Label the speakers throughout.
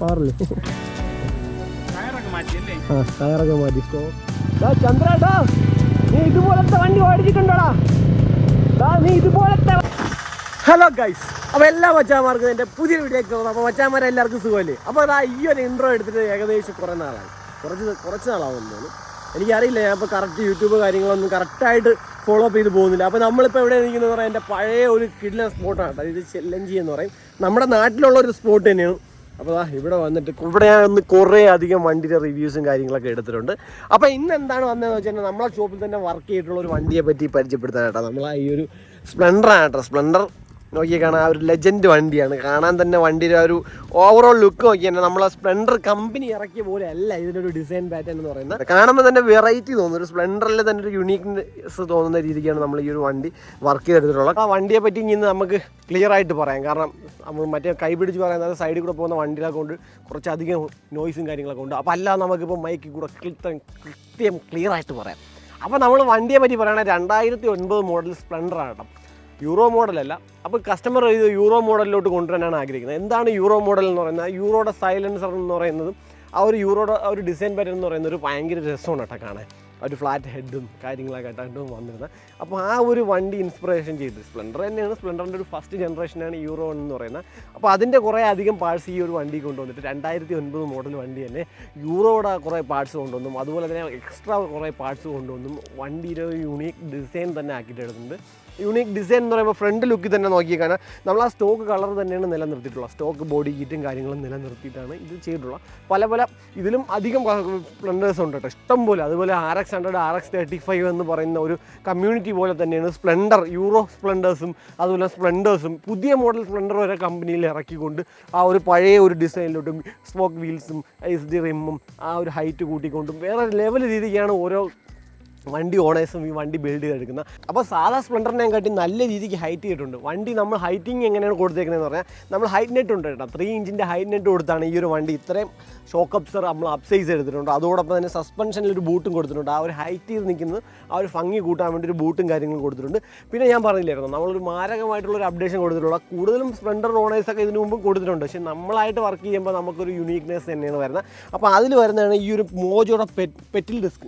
Speaker 1: പാറില്ലേ?
Speaker 2: ടയറൊക്കെ മാറ്റിയല്ലേ?
Speaker 1: ആ ടയറൊക്കെ മാറ്റി. സ്റ്റോപ്പ് ചന്ദ്രേട്ടാ നീ ഇതുപോലത്തെ വണ്ടി ഓടിച്ചിട്ടുണ്ടോടാ? നീ ഇതുപോലത്തെ ഹലോ ഗൈസ് അപ്പോൾ എല്ലാ വച്ചാമാർക്കും എന്റെ പുതിയ വീഡിയോക്ക് പോകുന്നത് അപ്പോൾ മച്ചാന്മാരെ എല്ലാവർക്കും സുഖമല്ലേ? അപ്പോൾ അതാ ഈ ഒരു ഇൻട്രോ എടുത്തിട്ട് ഏകദേശം കുറേ നാളായി. കുറച്ച് കുറച്ച് നാളാവുന്നതാണ് തോന്നുന്നു. എനിക്കറിയില്ല ഞാൻ ഇപ്പോൾ കറക്റ്റ് യൂട്യൂബ് കാര്യങ്ങളൊന്നും കറക്റ്റായിട്ട് ഫോളോ അപ്പ് ചെയ്ത് പോകുന്നില്ല. അപ്പോൾ നമ്മളിപ്പോൾ എവിടെ നിൽക്കുന്നത് പറയാൻ എന്റെ പഴയ ഒരു കിഡ്ലൻ സ്പോട്ടാണ് അതായത് ചെല്ലഞ്ചി എന്ന് പറയും. നമ്മുടെ നാട്ടിലുള്ള ഒരു സ്പോട്ട് തന്നെയാണ് അപ്പോൾ ആ ഇവിടെ വന്നിട്ട് ഇവിടെ ഞാൻ ഒന്ന് കുറേ അധികം വണ്ടിയുടെ റിവ്യൂസും കാര്യങ്ങളൊക്കെ എടുത്തിട്ടുണ്ട്. അപ്പോൾ ഇന്ന് എന്താണ് വന്നതെന്ന് വെച്ചാൽ നമ്മളെ ഷോപ്പിൽ തന്നെ വർക്ക് ചെയ്തിട്ടുള്ള ഒരു വണ്ടിയെ പറ്റി പരിചയപ്പെടുത്താനായിട്ടാണ് നമ്മൾ ഈ ഒരു സ്പ്ലെൻഡർ ആണ് കേട്ടോ. സ്പ്ലെൻഡർ നോക്കിയാൽ കാണാൻ ആ ഒരു ലെജൻഡ് വണ്ടിയാണ്. കാണാൻ തന്നെ വണ്ടിയുടെ ഒരു ഓവറോൾ ലുക്ക് നോക്കിയാൽ തന്നെ നമ്മളെ സ്പ്ലെൻഡർ കമ്പനി ഇറക്കിയ പോലെ അല്ല ഇതിന്റെ ഒരു ഡിസൈൻ പാറ്റേൺ എന്ന് പറയുന്നത്. കാണുമ്പോൾ തന്നെ വെറൈറ്റി തോന്നുന്നു ഒരു സ്പ്ലെൻഡറിൽ തന്നെ ഒരു യുണീക്നെസ് തോന്നുന്ന രീതിക്കാണ് നമ്മൾ ഈ ഒരു വണ്ടി വർക്ക് ചെയ്തിട്ടുള്ളത് ആ വണ്ടിയെ പറ്റി ഇന്ന് നമുക്ക് ക്ലിയർ ആയിട്ട് പറയാം. കാരണം നമ്മൾ മറ്റേ കൈ പിടിച്ച് പറയുന്നത് സൈഡിൽ കൂടെ പോകുന്ന വണ്ടികളൊക്കെ കൊണ്ട് കുറച്ചധികം നോയ്സും കാര്യങ്ങളൊക്കെ ഉണ്ട്. അപ്പോൾ അല്ലാതെ നമുക്കിപ്പോൾ മൈക്കിൽ കൂടെ കൃത്യം കൃത്യം ക്ലിയർ ആയിട്ട് പറയാം. അപ്പോൾ നമ്മൾ വണ്ടിയെ പറ്റി പറയുകയാണെങ്കിൽ രണ്ടായിരത്തി ഒൻപത് മോഡൽ സ്പ്ലെൻഡറാണ് കേട്ടോ. യൂറോ മോഡലല്ല അപ്പോൾ കസ്റ്റമർ ഇത് യൂറോ മോഡലിലോട്ട് കൊണ്ടുവരാനാണ് ആഗ്രഹിക്കുന്നത്. എന്താണ് യൂറോ മോഡൽ എന്ന് പറയുന്നത്? യൂറോയുടെ സൈലൻസർ എന്ന് പറയുന്നതും ആ ഒരു യൂറോയുടെ ആ ഒരു ഡിസൈൻ പാറ്റേൺ എന്ന് പറയുന്നത് ഒരു ഭയങ്കര രസമാണ് കേട്ടോ കാണാൻ. ഒരു ഫ്ലാറ്റ് ഹെഡും കാര്യങ്ങളൊക്കെ ആയിട്ടാണ് വന്നിരുന്നത്. അപ്പോൾ ആ ഒരു വണ്ടി ഇൻസ്പിറേഷൻ ചെയ്ത് സ്പ്ലെൻഡർ തന്നെയാണ്. സ്പ്ലെൻഡറിന്റെ ഒരു ഫസ്റ്റ് ജനറേഷനാണ് യൂറോ എന്ന് പറയുന്നത്. അപ്പോൾ അതിന്റെ കുറേ അധികം പാർട്സ് ഈ ഒരു വണ്ടി കൊണ്ടുവന്നിട്ട് രണ്ടായിരത്തി ഒൻപത് മോഡൽ വണ്ടി തന്നെ യൂറോയുടെ കുറേ പാർട്സ് കൊണ്ടുവന്നും. അതുപോലെ തന്നെ എക്സ്ട്രാ കുറേ പാർട്സ് കൊണ്ടുവന്നും. വണ്ടിയുടെ യൂണീക്ക് ഡിസൈൻ തന്നെ ആക്കിയിട്ട് എടുത്തിട്ടുണ്ട് യൂണീക്ക് ഡിസൈൻ എന്ന് പറയുമ്പോൾ ഫ്രണ്ട് ലുക്കിൽ തന്നെ നോക്കിയാൽ കാണാൻ നമ്മൾ ആ സ്റ്റോക്ക് കളർ തന്നെയാണ് നിലനിർത്തിയിട്ടുള്ളത്. സ്റ്റോക്ക് ബോഡി കീറ്റും കാര്യങ്ങളും നിലനിർത്തിയിട്ടാണ് ഇത് ചെയ്തിട്ടുള്ളത്. പല പല ഇതിലും അധികം സ്പ്ലെൻഡേഴ്സ് ഉണ്ട് കേട്ടോ. ഇഷ്ടം പോലെ. അതുപോലെ R X hundred R X thirty five എന്ന് പറയുന്ന ഒരു കമ്മ്യൂണിറ്റി പോലെ തന്നെയാണ് സ്പ്ലെൻഡർ യൂറോ സ്പ്ലെൻഡേഴ്സും അതുപോലെ സ്പ്ലെൻഡേഴ്സും പുതിയ മോഡൽ സ്പ്ലെൻഡർ വരെ കമ്പനിയിൽ ഇറക്കിക്കൊണ്ട് ആ ഒരു പഴയ ഒരു ഡിസൈനിലോട്ടും സ്മോക്ക് വീൽസും എസ് ഡി റിമ്മും ആ ഒരു ഹൈറ്റ് കൂട്ടിക്കൊണ്ടും വേറെ ലെവൽ രീതിക്കാണ് ഓരോ വണ്ടി ഓണേഴ്സും ഈ വണ്ടി ബിൽഡ് ചെയ്തെടുക്കുന്ന. അപ്പോൾ സാധാ സ്പ്ലെൻഡറിനെ കാട്ടി നല്ല രീതിക്ക് ഹൈറ്റ് ചെയ്തിട്ടുണ്ട്. വണ്ടി നമ്മൾ ഹൈറ്റിങ് എങ്ങനെയാണ് കൊടുത്തേക്കുന്നതെന്ന് പറഞ്ഞാൽ നമ്മൾ ഹൈറ്റ് നെറ്റ് ഉണ്ട് കേട്ടോ. ത്രീ ഇഞ്ചിന്റെ ഹൈറ്റ് നെറ്റ് കൊടുത്താണ് ഈ ഒരു വണ്ടി. ഇത്രയും ഷോക്ക് അപ്സർ നമ്മൾ അപ്സൈസ് എടുത്തിട്ടുണ്ട്. അതോടൊപ്പം തന്നെ സസ്പെൻഷനിൽ ഒരു ബൂട്ടും കൊടുത്തിട്ടുണ്ട്. ആ ഒരു ഹൈറ്റ് ചെയ്ത് നിൽക്കുന്നത് ആ ഒരു ഭംഗി കൂട്ടാൻ വേണ്ടി ഒരു ബൂട്ടും കാര്യങ്ങളും കൊടുത്തിട്ടുണ്ട്. പിന്നെ ഞാൻ പറഞ്ഞില്ലായിരുന്നു നമ്മളൊരു മാരകമായിട്ടുള്ള ഒരു അപ്ഡേഷൻ കൊടുത്തിട്ടുള്ള കൂടുതലും സ്പ്ലെൻഡർ ഓണേഴ്സൊക്കെ ഇതിനു മുമ്പ് കൊടുത്തിട്ടുണ്ട്. പക്ഷേ നമ്മളായിട്ട് വർക്ക് ചെയ്യുമ്പോൾ നമുക്കൊരു യുണീക്നെസ് തന്നെയാണ് വരുന്നത്. അപ്പോൾ അതിൽ വരുന്നതാണ് ഈ ഒരു മോജോയുടെ പെറ്റിൽ ഡിസ്ക്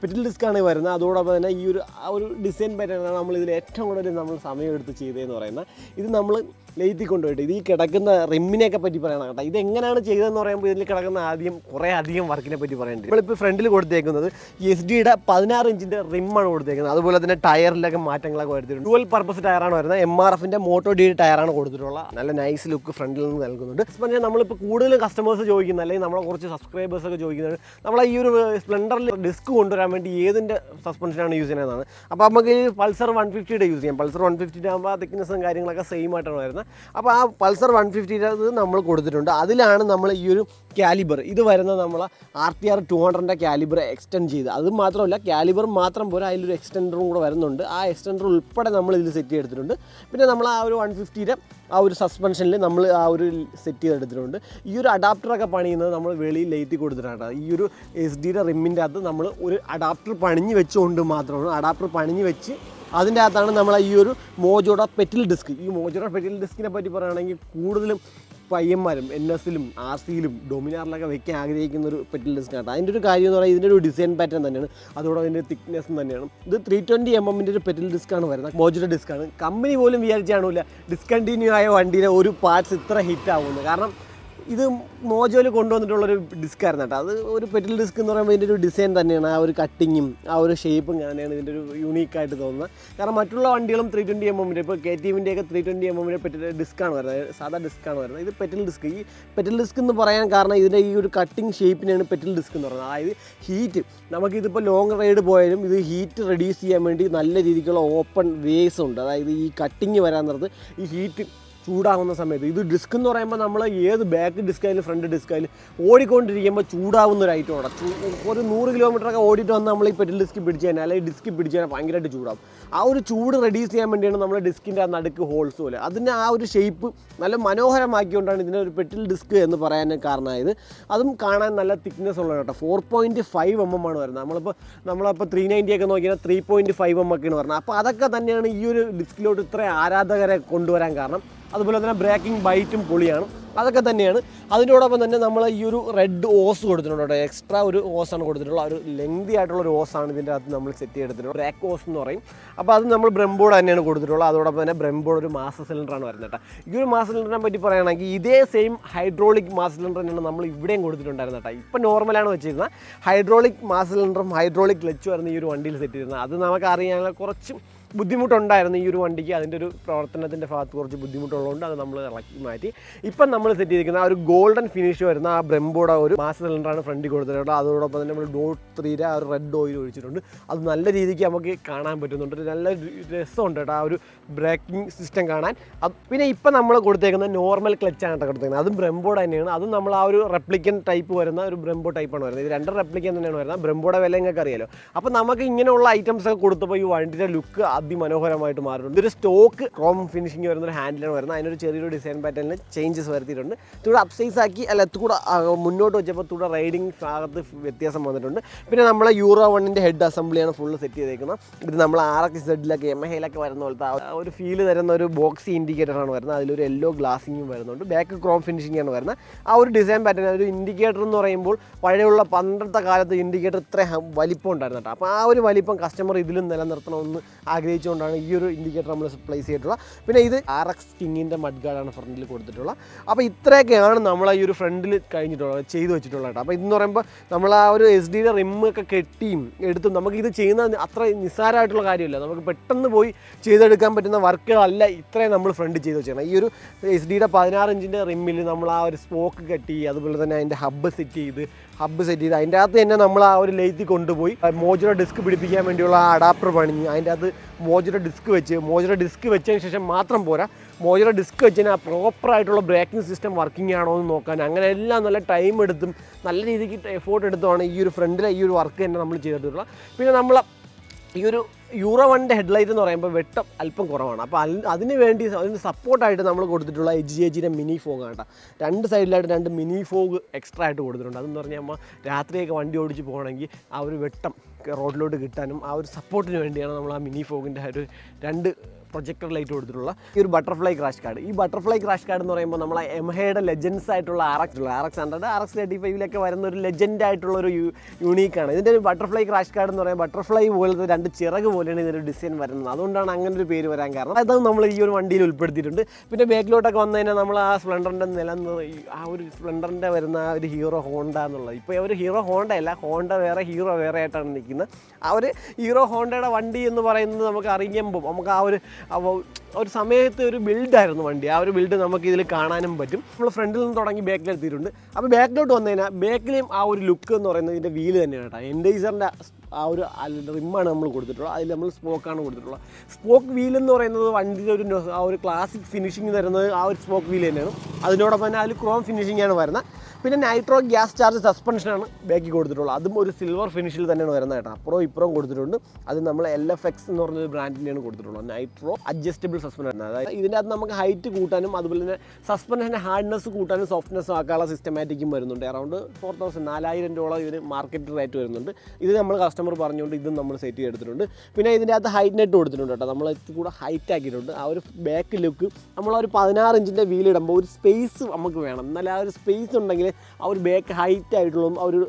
Speaker 1: പെറ്റിൽ ഡിസ്ക്കാണ് വരുന്നത്. അതോടൊപ്പം തന്നെ ഈ ഒരു ആ ഒരു ഡിസൈൻ പാറ്റേണാണ് നമ്മൾ ഇതിൽ ഏറ്റവും കൂടുതൽ നമ്മൾ സമയം എടുത്ത് ചെയ്തതെന്ന് പറയുന്നത്. ഇത് നമ്മൾ ലെയ്ത്തി കൊണ്ടുപോയിട്ട് ഇത് ഈ കിടക്കുന്ന റിമ്മിനെയൊക്കെ പറ്റി പറയണം കേട്ടോ. ഇത് എങ്ങനെയാണ് ചെയ്തതെന്ന് പറയുമ്പോൾ ഇതിൽ കിടക്കുന്ന ആദ്യം കുറേ അധികം വർക്കിനെ പറ്റി പറയേണ്ടി നമ്മളിപ്പോൾ ഫ്രണ്ടിൽ കൊടുത്തേക്കുന്നത് എസ് ഡിയുടെ പതിനാറ് ഇഞ്ചിന്റെ റിമ്മാണ് കൊടുത്തേക്കുന്നത്. അതുപോലെ തന്നെ ടയറിലൊക്കെ മാറ്റങ്ങളൊക്കെ വരുത്തിയിട്ടുണ്ട്. ഡുവൽ പർപ്പസ് ടയറാണ് വരുന്നത്. എം ആർ എഫിന്റെ മോട്ടോ ഡി ടയറാണ് കൊടുത്തിട്ടുള്ളത് നല്ല നൈസ് ലുക്ക് ഫ്രണ്ടിൽ നിന്ന് നൽകുന്നുണ്ട്. പറഞ്ഞാൽ നമ്മളിപ്പോൾ കൂടുതലും കസ്റ്റമേഴ്സ് ചോദിക്കുന്നത് അല്ലെങ്കിൽ നമ്മളെ കുറച്ച് സബ്സ്ക്രൈബേഴ്സ് ഒക്കെ ചോദിക്കുന്നത് നമ്മളെ ഈ ഒരു സ്പ്ലെൻഡറിൽ ഡിസ്ക് കൊണ്ടുവരാൻ വേണ്ടി ഏതിന്റെ സസ്പെൻഷനാണ് യൂസ് ചെയ്യുന്നതാണ് അപ്പോൾ നമുക്ക് പൾസർ വൺ ഫിഫ്റ്റിയുടെ യൂസ് ചെയ്യാം. പൾസർ വൺ ഫിഫ്റ്റിന്റെ ആകുമ്പോൾ തിക്നെസ്സും കാര്യങ്ങളൊക്കെ സെയിം ആയിട്ടാണ് വരുന്നത്. അപ്പോൾ ആ പൾസർ വൺ ഫിഫ്റ്റിയുടെ അത് നമ്മൾ കൊടുത്തിട്ടുണ്ട്. അതിലാണ് നമ്മൾ ഈ ഒരു കാലിബർ. ഇത് വരുന്ന നമ്മൾ ആർ ടി ആർ ടു ഹൺഡ്രഡിന്റെ കാലിബർ എക്സ്റ്റെൻഡ് ചെയ്ത്. അത് മാത്രമല്ല കാലിബർ മാത്രം പോരാ അതിലൊരു എക്സ്റ്റെൻഡറും കൂടെ വരുന്നുണ്ട്. ആ എക്സ്റ്റെൻഡർ ഉൾപ്പെടെ നമ്മൾ ഇതിൽ സെറ്റ് ചെയ്തെടുത്തിട്ടുണ്ട്. പിന്നെ നമ്മൾ ആ ഒരു വൺ ഫിഫ്റ്റിയുടെ ആ ഒരു സസ്പെൻഷനിൽ നമ്മൾ ആ ഒരു സെറ്റ് ചെയ്തെടുത്തിട്ടുണ്ട്. ഈ ഒരു അഡാപ്റ്ററൊക്കെ പണിയുന്നത് നമ്മൾ വെളിയിൽ ലേറ്റി കൊടുത്തിട്ടാണ്. ഈ ഒരു എസ് ഡിയുടെ റിമ്മിന്റെ അകത്ത് നമ്മൾ ഒരു അഡാപ്റ്റർ പണിഞ്ഞ് വെച്ചുകൊണ്ട് മാത്രമാണ്. അഡാപ്റ്റർ പണിഞ്ഞ് വെച്ച് അതിന്റെ അകത്താണ് നമ്മൾ ഈ ഒരു മോജോഡ പെറ്റിൽ ഡിസ്ക്. ഈ മോജോഡ പെറ്റിൽ ഡിസ്കിനെ പറ്റി പറയുകയാണെങ്കിൽ കൂടുതലും പയ്യന്മാരും എൻ എസിലും ആർ സിയിലും ഡൊമിനാറിലൊക്കെ വെക്കാൻ ആഗ്രഹിക്കുന്ന ഒരു പെറ്റിൽ ഡിസ്ക് ആണ് അതിന്റെ ഒരു കാര്യം എന്ന് പറയുന്നത് ഇതിന്റെ ഒരു ഡിസൈൻ പാറ്റേൺ തന്നെയാണ്. അതോടെ അതിന്റെ തിക്നെസ്സും തന്നെയാണ്. ഇത് ത്രീ ട്വന്റി എം എമ്മിന്റെ ഒരു പെറ്റിൽ ഡിസ്ക് ആണ് വരുന്നത്. മോജുടെ ഡിസ്ക് ആണ് കമ്പനി പോലും വിചാരിച്ചാണില്ല ഡിസ്കണ്ടിന്യൂ ആയ വണ്ടിയിലെ ഒരു പാർട്സ് ഇത്ര ഹിറ്റ് ആവുന്നത് കാരണം ഇത് മോജോയിൽ കൊണ്ടുവന്നിട്ടുള്ളൊരു ഡിസ്ക് ആയിരുന്നു കേട്ടോ. അത് ഒരു പെറ്റൽ ഡിസ്ക് എന്ന് പറയുമ്പോൾ ഇതിന്റെ ഒരു ഡിസൈൻ തന്നെയാണ്. ആ ഒരു കട്ടിങ്ങും ആ ഒരു ഷേപ്പും തന്നെയാണ് ഇതിന്റെ ഒരു യൂണീക്കായിട്ട് തോന്നുന്നത്. കാരണം മറ്റുള്ള വണ്ടികളും ത്രീ ട്വന്റി എം എമ്മിന്റെ ഇപ്പോൾ കെ ടി വിന്റെ ഒക്കെ ത്രീ ട്വന്റി എം എമ്മിന്റെ പെറ്റൽ ഡിസ്ക്കാണ് വരുന്നത്. സാധാ ഡിസ്ക്കാണ് വരുന്നത്. ഇത് പെറ്റൽ ഡിസ്ക് ഈ പെറ്റൽ ഡിസ്ക് എന്ന് പറയാൻ കാരണം ഇതിന്റെ ഈ ഒരു കട്ടിങ് ഷേപ്പിനാണ് പെറ്റൽ ഡിസ്ക് എന്ന് പറയുന്നത്. അതായത് ഹീറ്റ് നമുക്കിതിപ്പോൾ ലോങ് റൈഡ് പോയാലും ഇത് ഹീറ്റ് റെഡ്യൂസ് ചെയ്യാൻ വേണ്ടി നല്ല രീതിക്കുള്ള ഓപ്പൺ വേസ് ഉണ്ട്. അതായത് ഈ കട്ടിങ് വരാൻ നേരത്ത് ഈ ഹീറ്റ് ചൂടാകുന്ന സമയത്ത്. ഇത് ഡിസ്ക് എന്ന് പറയുമ്പോൾ നമ്മൾ ഏത് ബാക്ക് ഡിസ്ക് ആയാലും ഫ്രണ്ട് ഡിസ്ക് ആയാലും ഓടിക്കൊണ്ടിരിക്കുമ്പോൾ ചൂടാവുന്ന ഒരു ഐറ്റമാണ് ഒരു നൂറ് കിലോമീറ്ററൊക്കെ ഓടിയിട്ട് വന്ന് നമ്മൾ ഈ പെറ്റിൽ ഡിസ്ക് പിടിച്ച് കഴിഞ്ഞാൽ അല്ലെങ്കിൽ ഡിസ്ക് പിടിച്ച് കഴിഞ്ഞാൽ ഭയങ്കരമായിട്ട് ചൂടാവും. ആ ഒരു ചൂട് റെഡ്യൂസ് ചെയ്യാൻ വേണ്ടിയാണ് നമ്മൾ ഡിസ്കിന്റെ ആ നടുക്ക് ഹോൾസ് പോലെ. അതിന്റെ ആ ഒരു ഷേപ്പ് നല്ല മനോഹരമാക്കിക്കൊണ്ടാണ് ഇതിന്റെ ഒരു പെറ്റിൽ ഡിസ്ക് എന്ന് പറയാൻ കാരണമായത്. അതും കാണാൻ നല്ല തിക്നെസ് ഉള്ള കേട്ടോ. Four point five M M ആണ് വരുന്നത്. നമ്മളിപ്പോൾ നമ്മളിപ്പോൾ ത്രീ നയന്റി ഒക്കെ നോക്കിയാൽ ത്രീ പോയിന്റ് ഫൈവ് എം ഒക്കെയാണ് പറഞ്ഞത് അപ്പോൾ അതൊക്കെ തന്നെയാണ് ഈ ഒരു ഡിസ്കിലോട്ട് ഇത്ര ആരാധകരെ കൊണ്ടുവരാൻ കാരണം. അതുപോലെ തന്നെ ബ്രേക്കിംഗ് ബൈറ്റും പൊളിയാണ്. അതൊക്കെ തന്നെയാണ്. അതിനോടൊപ്പം തന്നെ നമ്മൾ ഈ ഒരു റെഡ് ഓസ് കൊടുത്തിട്ടുണ്ട് എക്സ്ട്രാ ഒരു ഓസാണ് കൊടുത്തിട്ടുള്ളത്. ഒരു ലെങ്തി ആയിട്ടുള്ള ഒരു ഓസാണ് ഇതിന്റെ അകത്ത് നമ്മൾ സെറ്റ് ചെയ്തിട്ടുള്ളത് ബ്രേക്ക് ഓസ് എന്ന് പറയും. അപ്പോൾ അത് നമ്മൾ ബ്രംബോർഡ് തന്നെയാണ് കൊടുത്തിട്ടുള്ളത്. അതോടൊപ്പം തന്നെ ബ്രംബോർഡ് ഒരു മാസ സിലിണ്ടറാണ് വരുന്നത് കേട്ടോ. ഈ ഒരു മാസ സിലിണ്ടറിനെ പറ്റി പറയുകയാണെങ്കിൽ ഇതേ സെയിം ഹൈഡ്രോളിക് മാസ സിലിണ്ടർ തന്നെയാണ് നമ്മൾ ഇവിടെയും കൊടുത്തിട്ടുണ്ടായിരുന്നത് കേട്ടോ. ഇപ്പം നോർമലാണ് വെച്ചിരുന്നത്. ഹൈഡ്രോളിക് മാസ സിലിണ്ടറും ഹൈഡ്രോളിക് ക്ലച്ചും ആയിരുന്നു ഈ ഒരു വണ്ടിയിൽ സെറ്റ് ചെയ്തിരുന്നത്. അത് നമുക്ക് അറിയാനുള്ള കുറച്ച് ബുദ്ധിമുട്ടുണ്ടായിരുന്നു ഈ ഒരു വണ്ടിക്ക്. അതിന്റെ ഒരു പ്രവർത്തനത്തിന്റെ ഭാഗത്ത് കുറച്ച് ബുദ്ധിമുട്ടുള്ളതുകൊണ്ട് അത് നമ്മൾ ഇറക്കി മാറ്റി. ഇപ്പം നമ്മൾ സെറ്റ് ചെയ്തിരിക്കുന്ന ആ ഒരു ഗോൾഡൻ ഫിനിഷ് വരുന്ന ആ ബ്രംബോടെ ഒരു മാസ് സിലിണ്ടറാണ് ഫ്രണ്ടിൽ കൊടുത്തിട്ടുള്ളത്. അതോടൊപ്പം തന്നെ നമ്മൾ ഡോട്ട് ത്രീയുടെ ആ ഒരു റെഡ് ഓയിൽ ഒഴിച്ചിട്ടുണ്ട്. അത് നല്ല രീതിക്ക് നമുക്ക് കാണാൻ പറ്റുന്നുണ്ട്. നല്ല രസമുണ്ട് കേട്ടോ ആ ഒരു ബ്രേക്കിംഗ് സിസ്റ്റം കാണാൻ. പിന്നെ ഇപ്പം നമ്മൾ കൊടുത്തേക്കുന്ന നോർമൽ ക്ലച്ചാണ് കേട്ടോ കൊടുത്തേക്കുന്നത്. അതും ബ്രംബോഡ് തന്നെയാണ്. അതും നമ്മൾ ആ ഒരു റെപ്ലിക്കൻ ടൈപ്പ് വരുന്ന ഒരു ബ്രംബോ ടൈപ്പാണ് വരുന്നത്. ഇത് രണ്ട് റെപ്ലിക്കൻ തന്നെയാണ് വരുന്നത്. ബ്രംബോടെ വില നിങ്ങൾക്ക് അറിയാലോ. അപ്പോൾ നമുക്ക് ഇങ്ങനെയുള്ള ഐറ്റംസ് ഒക്കെ കൊടുത്തപ്പോൾ ഈ വണ്ടിയുടെ ലുക്ക് അതിമനോഹരമായിട്ട് മാറിയിട്ടുണ്ട്. ഇതൊരു സ്റ്റോക്ക് ക്രോം ഫിനിഷിംഗ് വരുന്ന ഒരു ഹാൻഡിലാണ് വരുന്നത്. അതിനൊരു ചെറിയൊരു ഡിസൈൻ പാറ്റേണിൽ ചേഞ്ചസ് വരുത്തിയിട്ടുണ്ട്. ഇതുകൂടെ അപ്സൈസ് ആക്കി അല്ല എത്തുകൂടെ മുന്നോട്ട് വെച്ചപ്പോൾ കൂടെ റൈഡിങ് ഭാഗത്ത് വ്യത്യാസം വന്നിട്ടുണ്ട്. പിന്നെ നമ്മളെ യൂറോ വണ്ണിന്റെ ഹെഡ് അസംബ്ലിയാണ് ഫുള്ള് സെറ്റ് ചെയ്തേക്കുന്നത്. ഇത് നമ്മൾ ആർ എക്സ് സെഡിലൊക്കെ എം എയിലൊക്കെ വരുന്ന പോലത്തെ ഒരു ഫീൽ തരുന്ന ഒരു ബോക്സി ഇൻഡിക്കേറ്ററാണ് വരുന്നത്. അതിലൊരു യെല്ലോ ഗ്ലാസിങ്ങും വരുന്നുണ്ട്. ബാക്ക് ക്രോം ഫിനിഷിംഗ് ആണ് വരുന്നത്. ആ ഒരു ഡിസൈൻ പാറ്റേൺ ഒരു ഇൻഡിക്കേറ്റർ എന്ന് പറയുമ്പോൾ പഴയുള്ള പണ്ടത്തെ കാലത്ത് ഇൻഡിക്കേറ്റർ ഇത്ര വലിപ്പം ഉണ്ടായിരുന്നു കേട്ടോ അപ്പോൾ ആ ഒരു വലിപ്പം കസ്റ്റമർ ഇതിലും നിലനിർത്തണമെന്ന് ആഗ്രഹിച്ചുകൊണ്ടാണ് ഈ ഒരു ഇൻഡിക്കേറ്റർ നമ്മൾ പ്ലേസ് ചെയ്തിട്ടുള്ളത്. പിന്നെ ഇത് ആർ എക്സ് കിങ്ങിന്റെ മഡ് ഗാർഡാണ് ഫ്രണ്ടിൽ കൊടുത്തിട്ടുള്ളത്. അപ്പോൾ ഇത്രയൊക്കെയാണ് നമ്മൾ ഈ ഒരു ഫ്രണ്ടിൽ കഴിഞ്ഞിട്ടുള്ളത് ചെയ്തു വെച്ചിട്ടുള്ളത് അപ്പോൾ ഇതെന്ന് പറയുമ്പോൾ നമ്മൾ ആ ഒരു എസ് ഡിയുടെ റിമ്മൊക്കെ കെട്ടിയും എടുത്തും നമുക്ക് ഇത് ചെയ്യുന്ന അത്ര നിസ്സാരമായിട്ടുള്ള കാര്യമില്ല. നമുക്ക് പെട്ടെന്ന് പോയി ചെയ്തെടുക്കാൻ പറ്റുന്ന വർക്കുകളല്ല ഇത്രയും നമ്മൾ ഫ്രണ്ട് ചെയ്ത് വെച്ചിരുന്നത് ഈ ഒരു എസ് ഡിയുടെ പതിനാറ് ഇഞ്ചിന്റെ റിമ്മിൽ നമ്മൾ ആ ഒരു സ്പോക്ക് കെട്ടി അതുപോലെ തന്നെ അതിന്റെ ഹബ്ബ് സെറ്റ് ചെയ്ത് ഹബ്ബ് സെറ്റ് ചെയ്ത്. അതിന്റെ അകത്ത് തന്നെ നമ്മൾ ആ ഒരു ലെയ്ത്തി കൊണ്ടുപോയി. മോജുറ ഡിസ്ക് പിടിപ്പിക്കാൻ വേണ്ടിയുള്ള ആ അഡാപ്റ്റർ പണിഞ്ഞ് അതിന്റെ അകത്ത് മോജുറ ഡിസ്ക് വെച്ച് മോജുറ ഡിസ്ക് വെച്ചതിന് ശേഷം മാത്രം പോരാ. മോജുറ ഡിസ്ക് വെച്ചതിന് ആ പ്രോപ്പറായിട്ടുള്ള ബ്രേക്കിംഗ് സിസ്റ്റം വർക്കിംഗ് ആണോ എന്ന് നോക്കാൻ. അങ്ങനെ എല്ലാം നല്ല ടൈം എടുത്തും നല്ല രീതിക്ക് എഫോർട്ട് എടുത്തുമാണ് ഈ ഒരു ഫ്രണ്ടിലെ ഈ ഒരു വർക്ക് തന്നെ നമ്മൾ ചെയ്തിട്ടുള്ളത്. പിന്നെ നമ്മൾ ഈ ഒരു യൂറോ വണ്ണിന്റെ ഹെഡ്ലൈറ്റ് എന്ന് പറയുമ്പോൾ വെട്ടം അല്പം കുറവാണ്. അപ്പോൾ അതിന് വേണ്ടി അതിന് സപ്പോർട്ടായിട്ട് നമ്മൾ കൊടുത്തിട്ടുള്ള എച്ച് ജി എച്ചിന്റെ മിനി ഫോഗ് കേട്ടോ. രണ്ട് സൈഡിലായിട്ട് രണ്ട് മിനി ഫോഗ് എക്സ്ട്രാ ആയിട്ട് കൊടുത്തിട്ടുണ്ട്. അതെന്ന് പറഞ്ഞാൽ നമ്മൾ രാത്രിയൊക്കെ വണ്ടി ഓടിച്ച് പോകണമെങ്കിൽ ആ ഒരു വെട്ടം റോഡിലോട്ട് കിട്ടാനും ആ ഒരു സപ്പോർട്ടിന് വേണ്ടിയാണ് നമ്മൾ ആ മിനി ഫോഗിന്റെ ഒരു രണ്ട് പ്രൊജക്ടർ ലൈറ്റ് കൊടുത്തിട്ടുള്ള ഈ ഒരു ബട്ടർഫ്ലൈ ക്രാഷ് കാർഡ് ഈ ബട്ടർഫ്ലൈ ക്രാഷ് കാർഡ് എന്ന് പറയുമ്പോൾ നമ്മളെ എംഹയുടെ ലെജൻസ് ആയിട്ടുള്ള R X R X hundred R X thirty ഫൈവിലൊക്കെ വരുന്ന ഒരു ലെജൻഡ് ആയിട്ടുള്ള ഒരു യൂണീക്കാണ് ഇതിന്റെ ഒരു ബട്ടർഫ്ലൈ ക്രാഷ് കാർഡ് എന്ന് പറയുമ്പോൾ ബട്ടർഫ്ലൈ പോലത്തെ രണ്ട് ചിറക് പോലെയാണ് ഇതിന്റെ ഡിസൈൻ വരുന്നത്. അതുകൊണ്ടാണ് അങ്ങനെ ഒരു പേര് വരാൻ കാരണം. അത് നമ്മൾ ഈ ഒരു വണ്ടിയിൽ ഉൾപ്പെടുത്തിയിട്ടുണ്ട്. പിന്നെ ബാക്കിലോട്ടൊക്കെ വന്നു കഴിഞ്ഞാൽ നമ്മൾ ആ സ്പ്ലെൻഡറിന്റെ നിലം ആ ഒരു സ്പ്ലെൻഡറിന്റെ വരുന്ന ആ ഒരു ഹീറോ ഹോണ്ട എന്നുള്ളത്. ഇപ്പോൾ ഒരു ഹീറോ ഹോണ്ട അല്ല ഹോണ്ട വേറെ ഹീറോ വേറെ ആയിട്ടാണ് നിൽക്കുന്നത്. ആ ഒരു ഹീറോ ഹോണ്ടയുടെ വണ്ടി എന്ന് പറയുന്നത് നമുക്ക് അറിയുമ്പോൾ നമുക്ക് ആ ഒരു ആ ഒ- ഒരു സമയത്ത് ഒരു ബിൽഡായിരുന്നു വണ്ടി. ആ ഒരു ബിൽഡ് നമുക്ക് ഇതിൽ കാണാനും പറ്റും. നമ്മൾ ഫ്രണ്ടിൽ നിന്ന് തുടങ്ങി ബാക്കിലെത്തിയിട്ടുണ്ട് അപ്പോൾ ബാക്കിലോട്ട് വന്നു കഴിഞ്ഞാൽ ബാക്കിലെയും ആ ഒരു ലുക്ക് എന്ന് പറയുന്നത് ഇതിന്റെ വീൽ തന്നെയാണ് കേട്ടോ. എൻഡേസറിന്റെ ആ ഒരു റിമ്മാണ് നമ്മൾ കൊടുത്തിട്ടുള്ളത്. അതിൽ നമ്മൾ സ്പോക്കാണ് കൊടുത്തിട്ടുള്ളത്. സ്പോക്ക് വീൽ എന്ന് പറയുന്നത് വണ്ടിയുടെ ഒരു ആ ഒരു ക്ലാസിക് ഫിനിഷിങ് തരുന്നത് ആ ഒരു സ്പോക്ക് വീൽ തന്നെയാണ്. അതിനോടൊപ്പം തന്നെ അതിൽ ക്രോം ഫിനിഷിംഗ് ആണ് വരുന്നത്. പിന്നെ നൈട്രോ ഗ്യാസ് ചാർജ് സസ്പെൻഷനാണ് ബാക്കി കൊടുത്തിട്ടുള്ളത്. അതും ഒരു സിൽവർ ഫിനിഷിൽ തന്നെയാണ് വരുന്നത് കേട്ടോ. അപ്പുറവും ഇപ്പുറവും കൊടുത്തിട്ടുണ്ട്. അത് നമ്മൾ എൽ എഫ് എക്സ് എന്ന് പറഞ്ഞൊരു ബ്രാൻഡിന്റെയാണ് കൊടുത്തിട്ടുള്ളത്. നൈട്രോ അഡ്ജസ്റ്റബിൾ സസ്പെൻഷൻ അതായത് ഇതിന്റെ അകത്ത് നമുക്ക് ഹൈറ്റ് കൂട്ടാനും അതുപോലെ തന്നെ സസ്പെൻഷന്റെ ഹാർഡ്നെസ് കൂട്ടാനും സോഫ്റ്റ്നെസ് ആക്കാനുള്ള സിസ്റ്റമാറ്റിക്കും വരുന്നുണ്ട്. അറൗണ്ട് ഫോർ തൗസൻഡ് നാലായിരം രൂപ ഇതിന് മാർക്കറ്റ് റേറ്റ് വരുന്നുണ്ട്. ഇത് നമ്മൾ കസ്റ്റമർ പറഞ്ഞുകൊണ്ട് ഇതും നമ്മൾ സെറ്റ് ചെയ്തെടുത്തിട്ടുണ്ട്. പിന്നെ ഇതിന്റെ അകത്ത് ഹൈറ്റ് നെറ്റ് കൊടുത്തിട്ടുണ്ട് കേട്ടോ. നമ്മൾ കൂടെ ഹൈറ്റ് ആക്കിയിട്ടുണ്ട്. ആ ഒരു ബാക്ക് ലുക്ക് നമ്മൾ ഒരു പതിനാറ് ഇഞ്ചിന്റെ വീൽ ഇടുമ്പോൾ ഒരു സ്പേസ് നമുക്ക് വേണം. എന്നാൽ ആ ഒരു സ്പേസ് ഉണ്ടെങ്കിൽ ആ ഒരു ബാക്ക് ഹൈറ്റ് ആയിട്ടുള്ള ആ ഒരു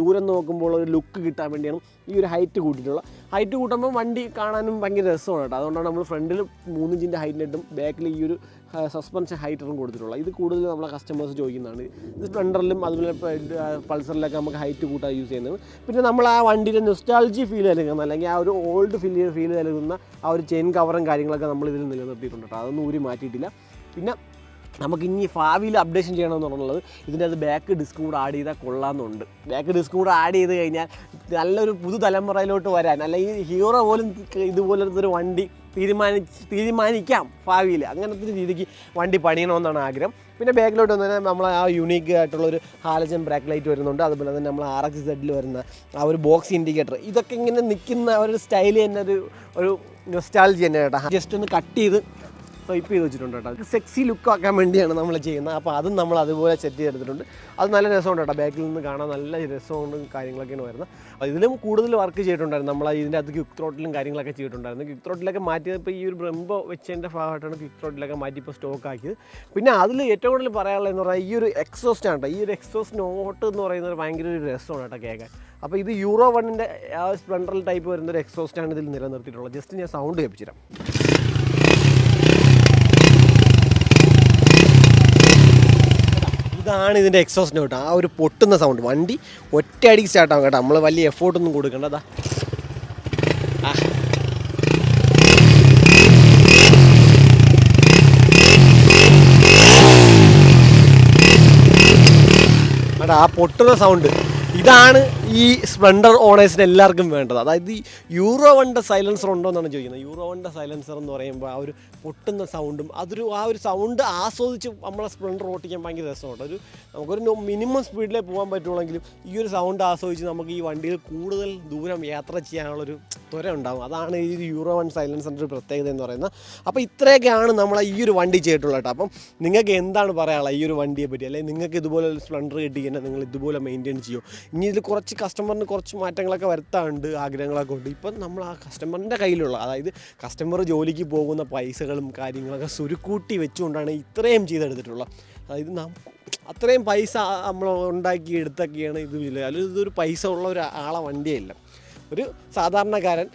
Speaker 1: ദൂരം നോക്കുമ്പോൾ ഒരു ലുക്ക് കിട്ടാൻ വേണ്ടിയാണ് ഈ ഒരു ഹൈറ്റ് കൂട്ടിയിട്ടുള്ളത്. ഹൈറ്റ് കൂട്ടുമ്പോൾ വണ്ടി കാണാനും ഭയങ്കര രസമാണ് കേട്ടോ. അതുകൊണ്ടാണ് നമ്മൾ ഫ്രണ്ടിൽ മൂന്ന് ഇഞ്ചിന്റെ ഹൈറ്റ് നെറ്റും ബാക്കിൽ ഈ ഒരു സസ്പെൻഷൻ ഹൈറ്ററും കൊടുത്തിട്ടുള്ളത് ഇത് കൂടുതൽ നമ്മളെ കസ്റ്റമേഴ്സ് ചോദിക്കുന്നതാണ്. ഇത് സ്പ്ലെൻഡറിലും അതുപോലെ പൾസറിലൊക്കെ നമുക്ക് ഹൈറ്റ് കൂട്ടാൻ യൂസ് ചെയ്യുന്നത്. പിന്നെ നമ്മൾ ആ വണ്ടിയുടെ നൊസ്റ്റാൾജി ഫീൽ നൽകുന്ന അല്ലെങ്കിൽ ആ ഒരു ഓൾഡ് ഫീൽ ഫീൽ നൽകുന്ന ആ ഒരു ചെയിൻ കവറും കാര്യങ്ങളൊക്കെ നമ്മൾ ഇതിൽ നിലനിർത്തിയിട്ടുണ്ട് കേട്ടോ. അതൊന്നും ഊരി മാറ്റിയിട്ടില്ല. പിന്നെ നമുക്ക് ഇനി ഭാവിയിൽ അപ്ഡേഷൻ ചെയ്യണമെന്നുള്ളത് ഇതിന്റെ അത് ബാക്ക് ഡിസ്ക് കൂടെ ആഡ് ചെയ്താൽ കൊള്ളാമെന്നുണ്ട്. ബാക്ക് ഡിസ്ക് കൂടെ ആഡ് ചെയ്ത് കഴിഞ്ഞാൽ നല്ലൊരു പുതുതലമുറയിലോട്ട് വരാൻ അല്ലെങ്കിൽ ഹീറോ പോലും ഇതുപോലത്തെ ഒരു വണ്ടി തീരുമാനി തീരുമാനിക്കാം ഭാവിയിൽ. അങ്ങനത്തെ ഒരു രീതിക്ക് വണ്ടി പണിയണമെന്നാണ് ആഗ്രഹം. പിന്നെ ബാക്കിലോട്ട് വന്നാൽ നമ്മൾ ആ യുണീക്ക് ആയിട്ടുള്ള ഒരു ഹാലജൻ ബ്രാക്ക് ലൈറ്റ് വരുന്നുണ്ട്. അതുപോലെ തന്നെ നമ്മൾ ആർ എക്സ് സെഡിൽ വരുന്ന ആ ഒരു ബോക്സ് ഇൻഡിക്കേറ്റർ ഇതൊക്കെ ഇങ്ങനെ നിൽക്കുന്ന ഒരു സ്റ്റൈൽ തന്നെ ഒരു ഒരു നൊസ്റ്റാൾജി തന്നെ കേട്ടോ. ജസ്റ്റ് ഒന്ന് കട്ട് ചെയ്ത് സ്വൈപ്പ് ചെയ്ത് വെച്ചിട്ടുണ്ട് കേട്ടോ. സെക്സി ലുക്ക് ആക്കാൻ വേണ്ടിയാണ് നമ്മൾ ചെയ്യുന്നത്. അപ്പോൾ അതും നമ്മൾ അതുപോലെ സെറ്റ് ചെയ്തെടുത്തിട്ടുണ്ട്. അത് നല്ല രസമുണ്ട് കേട്ടോ. ബാക്കിൽ നിന്ന് കാണാൻ നല്ല രസമുണ്ട് കാര്യങ്ങളൊക്കെയാണ് വരുന്നത്. അപ്പോൾ ഇതിലും കൂടുതൽ വർക്ക് ചെയ്തിട്ടുണ്ടായിരുന്നു. നമ്മൾ ഇതിന്റെ അത് ക്വിക്ക് ത്രോട്ടിലും കാര്യങ്ങളൊക്കെ ചെയ്തിട്ടുണ്ടായിരുന്നു. ക്വിക്ക് ത്രോട്ടിലൊക്കെ മാറ്റിയപ്പോൾ ഈ ഒരു ബ്രംബോ വെച്ചതിന്റെ ഭാഗമായിട്ടാണ് ക്വിക്ക് ത്രോട്ടിലൊക്കെ മാറ്റി ഇപ്പോൾ സ്റ്റോക്ക് ആക്കിയത്. പിന്നെ അതിൽ ഏറ്റവും കൂടുതൽ പറയാനുള്ളതെന്ന് പറഞ്ഞാൽ ഈ ഒരു എക്സോസ്റ്റ് ആണ് കേട്ടോ. ഈ ഒരു എക്സോസ്റ്റ് നോട്ട് എന്ന് പറയുന്നത് ഭയങ്കര ഒരു രസമാണ് കേട്ടോ കേൾക്കാൻ. അപ്പോൾ ഇത് യൂറോ വണ്ണിന്റെ ആ സ്പ്ലെൻഡർ ടൈപ്പ് വരുന്ന ഒരു എക്സോസ്റ്റ് ആണ് ഇതിൽ നിലനിർത്തിയിട്ടുള്ളത്. ജസ്റ്റ് ഞാൻ സൗണ്ട് കേൾപ്പിച്ചു തരാം ഇതാണ് ഇതിന്റെ എക്സോസ്റ്റ് നോട്ട് ആ ഒരു പൊട്ടുന്ന സൗണ്ട് വണ്ടി ഒറ്റയടിക്ക് സ്റ്റാർട്ടാകും കേട്ടോ. നമ്മൾ വലിയ എഫോർട്ടൊന്നും കൊടുക്കേണ്ടതാ ആ. പൊട്ടുന്ന സൗണ്ട് ഇതാണ് ഈ സ്പ്ലെൻഡർ ഓണേഴ്സിന് എല്ലാവർക്കും വേണ്ടത്. അതായത് ഈ യൂറോ വണ്ട സൈലൻസർ ഉണ്ടോ എന്നാണ് ചോദിക്കുന്നത്. യൂറോ വണ്ട സൈലൻസർ എന്ന് പറയുമ്പോൾ ആ ഒരു പൊട്ടുന്ന സൗണ്ടും അതൊരു ആ ഒരു സൗണ്ട് ആസ്വദിച്ച് നമ്മളെ സ്പ്ലെൻഡർ ഓട്ടിക്കാൻ ഭയങ്കര രസമുണ്ട് ഒരു നമുക്കൊരു മിനിമം സ്പീഡിലേ പോകാൻ പറ്റുള്ളെങ്കിലും ഈ ഒരു സൗണ്ട് ആസ്വദിച്ച് നമുക്ക് ഈ വണ്ടിയിൽ കൂടുതൽ ദൂരം യാത്ര ചെയ്യാനുള്ളൊരു ത്വര ഉണ്ടാകും അതാണ് ഈ യൂറോ വൺ സൈലൻസറിന്റെ ഒരു പ്രത്യേകത എന്ന് പറയുന്നത്. അപ്പോൾ ഇത്രയൊക്കെയാണ് നമ്മൾ ഈ ഒരു വണ്ടി ചെയ്തിട്ടുള്ളത് അപ്പം നിങ്ങൾക്ക് എന്താണ് പറയാനുള്ളത്? ഈ ഒരു വണ്ടിയെ പറ്റി അല്ലെങ്കിൽ നിങ്ങൾക്ക് ഇതുപോലെ ഒരു സ്പ്ലെൻഡർ കിട്ടിക്കഴിഞ്ഞാൽ നിങ്ങൾ ഇതുപോലെ മെയിന്റെയിൻ ചെയ്യും ഇനി ഇതിൽ കുറച്ച് കസ്റ്റമറിന് കുറച്ച് മാറ്റങ്ങളൊക്കെ വരുത്താണ്ട് ആഗ്രഹങ്ങളൊക്കെ ഉണ്ട്. ഇപ്പം നമ്മൾ ആ കസ്റ്റമറിന്റെ കയ്യിലുള്ള അതായത് കസ്റ്റമർ ജോലിക്ക് പോകുന്ന പൈസകളും കാര്യങ്ങളൊക്കെ സുരുക്കൂട്ടി വെച്ചുകൊണ്ടാണ് ഇത്രയും ചെയ്തെടുത്തിട്ടുള്ളത്. അതായത് നാം അത്രയും പൈസ നമ്മൾ ഉണ്ടാക്കി എടുത്തൊക്കെയാണ് ഇത് അല്ലെങ്കിൽ ഇതൊരു പൈസ ഉള്ള ഒരു ആളെ വണ്ടിയല്ല. ഒരു സാധാരണക്കാരൻ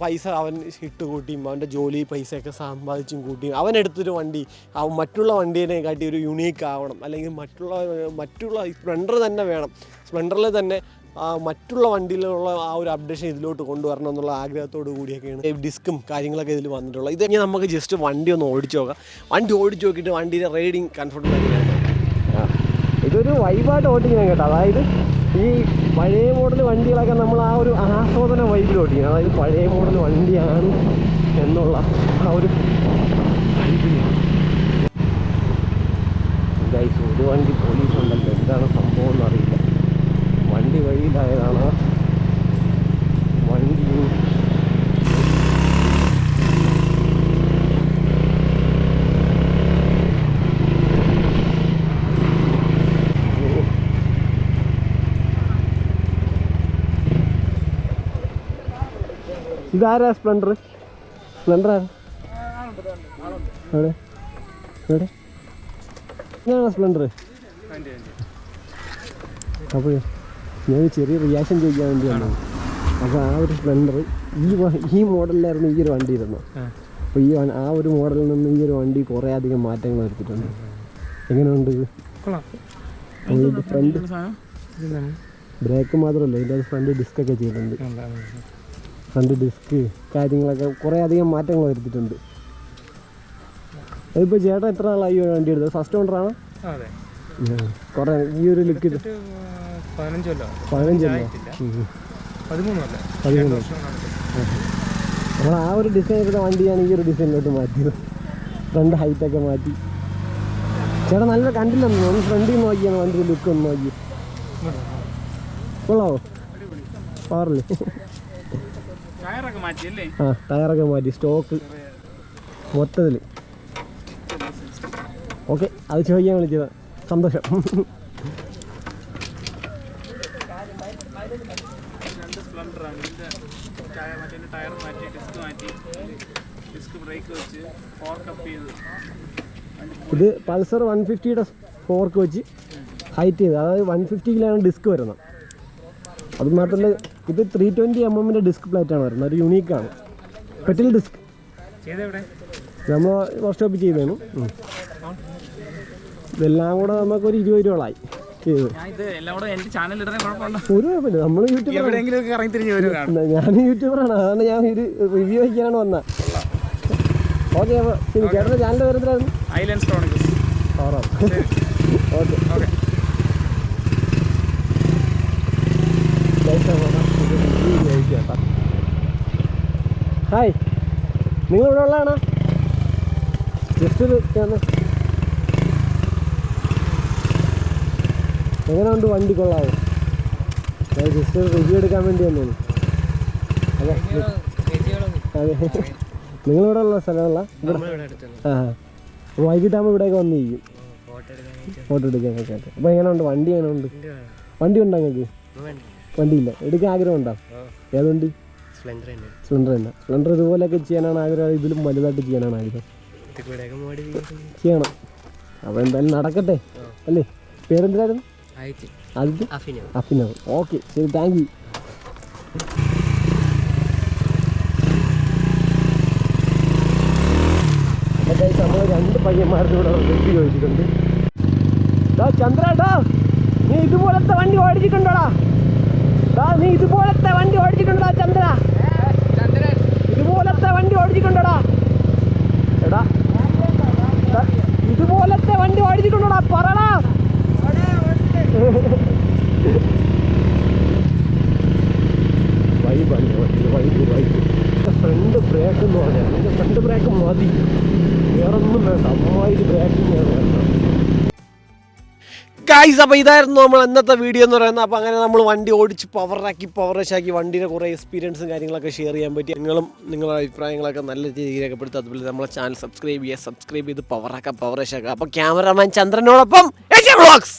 Speaker 1: പൈസ അവൻ ഇട്ട് കൂട്ടിയും അവന്റെ ജോലി പൈസയൊക്കെ സമ്പാദിച്ചും കൂട്ടിയും അവൻ എടുത്തൊരു വണ്ടി അവൻ മറ്റുള്ള വണ്ടീനെ കാട്ടി ഒരു യുണീക്ക് ആവണം. അല്ലെങ്കിൽ മറ്റുള്ള മറ്റുള്ള സ്പ്ലെൻഡർ തന്നെ വേണം. സ്പ്ലെൻഡറിൽ തന്നെ മറ്റുള്ള വണ്ടിയിലുള്ള ആ ഒരു അപ്ഡേഷൻ ഇതിലോട്ട് കൊണ്ടുവരണം എന്നുള്ള ആഗ്രഹത്തോടു കൂടിയൊക്കെയാണ് ഡിസ്കും കാര്യങ്ങളൊക്കെ ഇതിൽ വന്നിട്ടുള്ളത്. ഇത് നമുക്ക് ജസ്റ്റ് വണ്ടി ഒന്ന് ഓടിച്ചു നോക്കാം. വണ്ടി ഓടിച്ചു നോക്കിയിട്ട് വണ്ടിയുടെ റൈഡിങ് കംഫർട്ടബിൾ എങ്ങനെയാണ് ഇതൊരു വൈബായിട്ട് ഓടിക്കണം കേട്ടോ. അതായത് ഈ പഴയ മോഡൽ വണ്ടികളൊക്കെ നമ്മൾ ആ ഒരു ആസ്വാദന വൈബിൽ ഓടിക്കണം അതായത് പഴയ മോഡൽ വണ്ടിയാണ് എന്നുള്ള ആ ഒരു ഗൈസ് ഒരു വണ്ടി പോലീസ് ഉണ്ടല്ലോ എന്താണ് സംഭവം എന്നറിയില്ല വണ്ടി വഴിയിലായതാണ് വണ്ടി ഇതാരാ സ്പ്ലെൻഡർ സ്പ്ലെൻഡർ ആരാ എവിടെ ഇതാണ് സ്പ്ലെൻഡർ അപ്പോൾ ഞാൻ ചെറിയ റിയാക്ഷൻ ചോദിക്കാൻ വേണ്ടിയാണ്. അപ്പോൾ ആ ഒരു സ്പ്ലെൻഡർ ഈ ഈ മോഡലിലായിരുന്നു ഈ ഒരു വണ്ടി ഇരുന്നത്. അപ്പോൾ ഈ ആ ഒരു മോഡലിൽ നിന്ന് ഈ ഒരു വണ്ടി കുറേ അധികം മാറ്റങ്ങൾ വരുത്തിയിട്ടുണ്ട്. എങ്ങനെയുണ്ട് ഇത്? ഫ്രണ്ട് ബ്രേക്ക് മാത്രമല്ല ഇതിന്റെ ഫ്രണ്ട് ഡിസ്ക് ഒക്കെ ചെയ്തിട്ടുണ്ട്. ഫ്രണ്ട് ഡിസ്ക് കാര്യങ്ങളൊക്കെ കുറേ അധികം മാറ്റങ്ങൾ വരുത്തിയിട്ടുണ്ട്. അതിപ്പോൾ ചേട്ടൻ എത്ര നാളായി വണ്ടി എടുത്തത്? ഫസ്റ്റ് ഓണറാണോ കുറേ ഈ ഒരു ലുക്ക്
Speaker 2: പതിനഞ്ചല്ലോ പതിമൂന്നല്ലേ
Speaker 1: നമ്മൾ ആ ഒരു ഡിസൈൻ എടുത്ത വണ്ടിയാണ് ഈ ഒരു ഡിസൈനിലോട്ട് മാറ്റിയത്. ഫ്രണ്ട് ഹൈറ്റൊക്കെ മാറ്റി. ചേട്ടാ നല്ല കണ്ടില്ലെന്ന് ഒന്ന് ഫ്രണ്ടിൽ നോക്കിയാണ് വണ്ടിയുടെ ലുക്ക് ഒന്ന് നോക്കി. കൊള്ളാവോ?
Speaker 2: മാറ്റിയല്ലേ
Speaker 1: ആ ടയറൊക്കെ മാറ്റി സ്റ്റോക്ക് മൊത്തത്തിൽ ഓക്കെ അത് ചോദിക്കാൻ വിളിച്ചത്. സന്തോഷം.
Speaker 2: ടയർ ടയർ മാറ്റി ഡിസ്ക് മാറ്റി. ഡിസ്ക് ബ്രേക്ക് വെച്ച് ഫോർക്ക് അപ്പ് ചെയ്ത്.
Speaker 1: ഇത് പൾസർ വൺ ഫിഫ്റ്റിയുടെ ഫോർക്ക് വെച്ച് ഹൈറ്റ് ചെയ്ത് അതായത് വൺ ഫിഫ്റ്റിയിലാണ് ഡിസ്ക് വരുന്നത്. അത് മാത്രമല്ല ഇത് ത്രീ ട്വന്റി എം എമ്മിന്റെ ഡിസ്ക് പ്ലേറ്റാണ് വരുന്നത്. ഒരു യുണീക്കാണ് പെറ്റൽ ഡിസ്ക് നമ്മൾ വർക്ക്ഷോപ്പിൽ ചെയ്തേനു. ഇതെല്ലാം കൂടെ നമുക്കൊരു ഇരുപത് രൂപകളായി. ചെയ്തത് ഒരു കുഴപ്പമില്ല. നമ്മൾ യൂട്യൂബർ ഞാൻ യൂട്യൂബറാണ് അതാണ് ഞാൻ ഒരു റിവ്യൂ വയ്ക്കാനാണ് വന്ന. ഓക്കെ അപ്പോൾ ശരി. ചേട്ടന്റെ വരുന്നതായിരുന്നു
Speaker 2: ഐലൻഡ് ക്രോണിക്കൽസ്
Speaker 1: ഓറാം ഓക്കെ
Speaker 2: ഓക്കെ
Speaker 1: ഹായ് നിങ്ങൾ ഇവിടെ ഉള്ളതാണോ? ജസ്റ്റ് ഒരു എങ്ങനെ എങ്ങനെയുണ്ട് വണ്ടി കൊള്ളാവോ? ഞാൻ ജസ്റ്റ് റിവ്യൂ എടുക്കാൻ വേണ്ടി വന്നതാണ്. അതെ അതെ. നിങ്ങളിവിടെ ഉള്ള സ്ഥലമല്ല ആ വൈകിട്ടാകുമ്പോൾ ഇവിടെയൊക്കെ വന്നിരിക്കും ഫോട്ടോ എടുക്കാനൊക്കെ ആയിട്ട് അപ്പോൾ എങ്ങനെയുണ്ട്? വണ്ടി എങ്ങനെയുണ്ട്? വണ്ടി ഉണ്ടോ നിങ്ങൾക്ക്? വണ്ടിയില്ല. എടുക്കാൻ ആഗ്രഹം ഉണ്ടോ ഏത് വണ്ടി സ്പ്ലെൻഡർ തന്നെ. സ്പ്ലെൻഡർ ഇതുപോലെയൊക്കെ ചെയ്യാനാണ് ആഗ്രഹം. ഇതിലും വലുതായിട്ട് ചെയ്യാനാണ് ആഗ്രഹം. ചെയ്യണം. അപ്പോൾ എന്തായാലും നടക്കട്ടെ. അല്ലേ? പേരെന്തിനായിരുന്നു? അഫിനവ് ഓക്കെ. ശരി താങ്ക് യു. നമ്മൾ രണ്ട് പയ്യന്മാരുടെ കൂടെ വെട്ടി ചോദിച്ചിട്ടുണ്ട്? ചന്ദ്രേട്ടാ നീ ഇതുപോലത്തെ വണ്ടി ഓടിച്ചിട്ടുണ്ടോടാ? നീ ഇതുപോലത്തെ വണ്ടി ഓടിച്ചിട്ടുണ്ടോ ചന്ദ്ര? ഇതുപോലത്തെ വണ്ടി ഓടിച്ചിട്ടുണ്ടോടാ? എടാ ഇതുപോലത്തെ വണ്ടി ഓടിച്ചിട്ടുണ്ടോടാ പറടാ വൈബാണ് വണ്ടി വൈബ് വൈബ് ഫ്രണ്ട് ബ്രേക്ക് എന്ന് പറഞ്ഞാൽ എന്റെ ഫ്രണ്ട് ബ്രേക്ക് മതി വേറൊന്നും വേണ്ട അമ്മായിട്ട് ബ്രേക്കിങ് ഗൈസ് അപ്പോൾ ഇതായിരുന്നു നമ്മൾ ഇന്നത്തെ വീഡിയോ എന്ന് പറയുന്നത്. അപ്പോൾ അങ്ങനെ നമ്മൾ വണ്ടി ഓടിച്ച് പവറാക്കി പവറേഷാക്കി വണ്ടിയുടെ കുറേ എക്സ്പീരിയൻസും കാര്യങ്ങളൊക്കെ ഷെയർ ചെയ്യാൻ പറ്റി. നിങ്ങളും നിങ്ങളുടെ അഭിപ്രായങ്ങളൊക്കെ നല്ല രീതിയിൽ രേഖപ്പെടുത്തുക അതുപോലെ നമ്മളെ ചാനൽ സബ്സ്ക്രൈബ് ചെയ്യുക സബ്സ്ക്രൈബ് ചെയ്ത് പവറാക്കാം പവറേഷാക്കാം അപ്പോൾ ക്യാമറമാൻ ചന്ദ്രനോടൊപ്പം വ്ളോഗ്സ്